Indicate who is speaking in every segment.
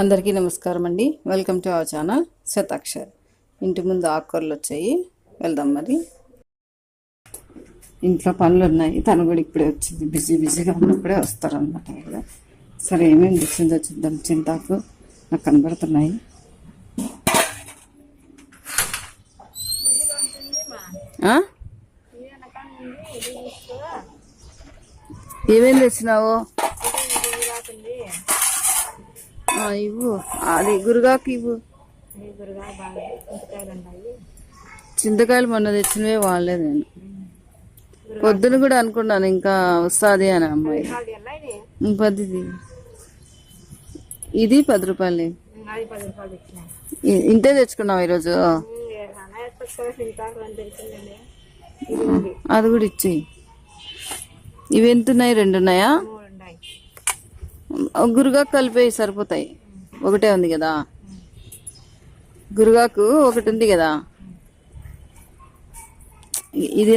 Speaker 1: అందరికీ నమస్కారం అండి. Welcome to our channel Shatakshar ఇంటి ముందు ఆకుకూరలు వచ్చాయి. వెళ్దాం మరి. ఇంట్లో పనులు ఉన్నాయి. తను కూడా ఇప్పుడే వచ్చింది. బిజీ బిజీగా ఉన్నప్పుడే వస్తారనమాట ఇక్కడ. సరే ఏమేమి తెచ్చిందో చూద్దాం. చింతాకు నాకు కనబడుతున్నాయి. ఏమేమి తెచ్చినావు ఆ, ఇవ్వు. అది గురుగాకు ఇవ్వు. చింతకాయలు మొన్న తెచ్చినవే వాడలేదు నేను. పొద్దున కూడా అనుకున్నాను ఇంకా వస్తుంది అని అమ్మాయి. పదిది ఇది పది రూపాయలు. ఇంతే తెచ్చుకున్నావు ఈరోజు? అది కూడా ఇచ్చేయి. ఇవి ఎంత ఉన్నాయి? రెండు ఉన్నాయా? గురుగాకు కలిపేయి సరిపోతాయి. ఒకటే ఉంది కదా. గురుగాకు ఒకటి ఉంది కదా. ఇది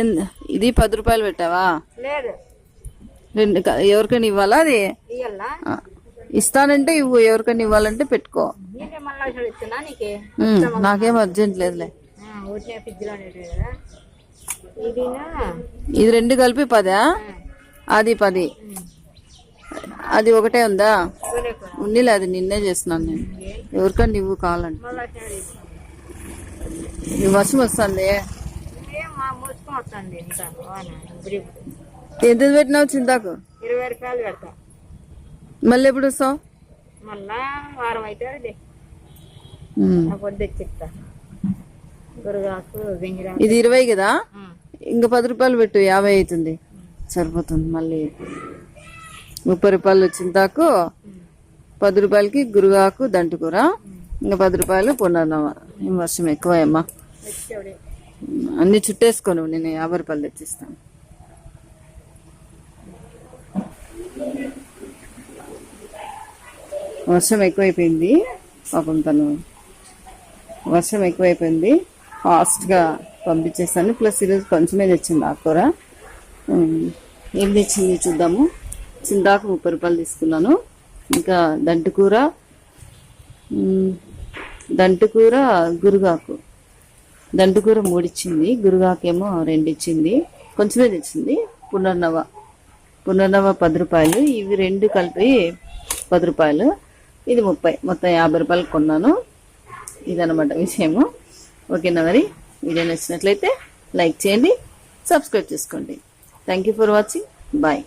Speaker 1: ఇది పది రూపాయలు పెట్టావా?
Speaker 2: లేదు.
Speaker 1: రెండు ఎవరికైనా ఇవ్వాలా అది? ఇస్తానంటే ఇవ్వు ఎవరికైనా ఇవ్వాలంటే పెట్టుకో.
Speaker 2: నీకే
Speaker 1: అర్జెంట్ లేదులే. ఇది రెండు కలిపి పదా? అది పది. అది ఒకటే ఉందా? ఉన్నిలే అది నిన్నే చేస్తున్నాను నేను. ఎవరికైనా ఇవ్వు కావాలంటే.
Speaker 2: మళ్ళా అసలు ఇస్తున్నా.
Speaker 1: ఈ వర్షం వస్తుంది ఎంత పెట్టినావు చింతాకు?
Speaker 2: ఇరవై రూపాయలు పెడతా.
Speaker 1: మళ్ళీ ఎప్పుడు వస్తావు?
Speaker 2: మళ్ళా వారం అయితే చెప్తా.
Speaker 1: ఇది ఇరవై కదా? ఇంకా పది రూపాయలు పెట్టు యాభై అవుతుంది. సరిపోతుంది మళ్ళీ. ముప్పై రూపాయలు చింతాకు పది రూపాయలకి గురుగాకు దంటుకూర. ఇంకా పది రూపాయలు పునర్నవ. ఈ వర్షం ఎక్కువ అమ్మా
Speaker 2: వచ్చేవాడే.
Speaker 1: అన్ని చుట్టేసుకోను నేను యాభై రూపాయలు తెచ్చిస్తాను. వర్షం ఎక్కువైపోయింది. పాపం తను వర్షం ఎక్కువైపోయింది. ఫాస్ట్గా పంపించేస్తాను. ప్లస్ ఈరోజు కొంచెమే తెచ్చింది ఆకుకూర. ఉమ్, ఏం తెచ్చింది చూద్దాము. చింతాకు ముప్పై రూపాయలు తీసుకున్నాను. ఇంకా దంటుకూర దంటుకూర గురుగాకు. దంటుకూర మూడిచ్చింది గురుగాకేమో రెండిచ్చింది. కొంచెమే తెచ్చింది పునర్నవ. పునర్నవ పది రూపాయలు. ఇవి రెండు కలిపి పది రూపాయలు. ఇది ముప్పై. మొత్తం యాభై రూపాయలు కొన్నాను. ఇదనమాట విషయము. ఓకేనా మరి? వీడియో నచ్చినట్లయితే లైక్ చేయండి సబ్స్క్రైబ్ చేసుకోండి. Thank you for watching bye